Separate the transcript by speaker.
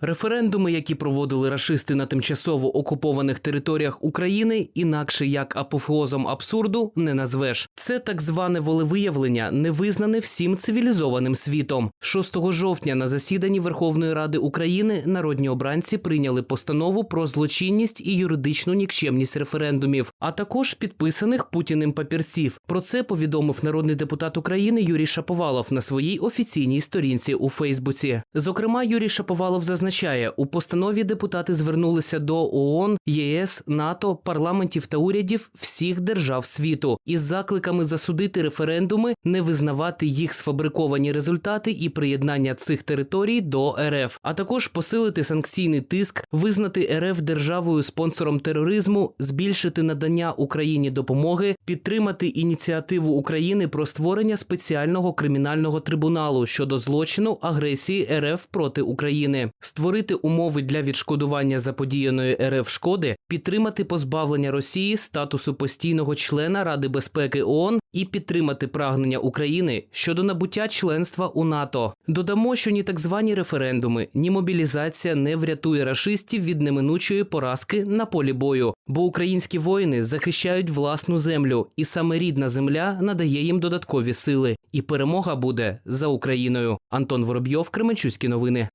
Speaker 1: Референдуми, які проводили рашисти на тимчасово окупованих територіях України, інакше як апофеозом абсурду не назвеш. Це так зване волевиявлення, не визнане всім цивілізованим світом. 6 жовтня на засіданні Верховної Ради України народні обранці прийняли постанову про злочинність і юридичну нікчемність референдумів, а також підписаних путіним папірців. Про це повідомив народний депутат України Юрій Шаповалов на своїй офіційній сторінці у Фейсбуці. Зокрема, Юрій Шаповалов зазначає, у постанові депутати звернулися до ООН, ЄС, НАТО, парламентів та урядів всіх держав світу із закликами засудити референдуми, не визнавати їх сфабриковані результати і приєднання цих територій до РФ, а також посилити санкційний тиск, визнати РФ державою спонсором тероризму, збільшити надання Україні допомоги, підтримати ініціативу України про створення спеціального кримінального трибуналу щодо злочину агресії РФ проти України, створити умови для відшкодування заподіяної РФ шкоди, підтримати позбавлення Росії статусу постійного члена Ради безпеки ООН і підтримати прагнення України щодо набуття членства у НАТО. Додамо, що ні так звані референдуми, ні мобілізація не врятує рашистів від неминучої поразки на полі бою, бо українські воїни захищають власну землю, і саме рідна земля надає їм додаткові сили. І перемога буде за Україною. Антон Воробйов, Кременчуські новини.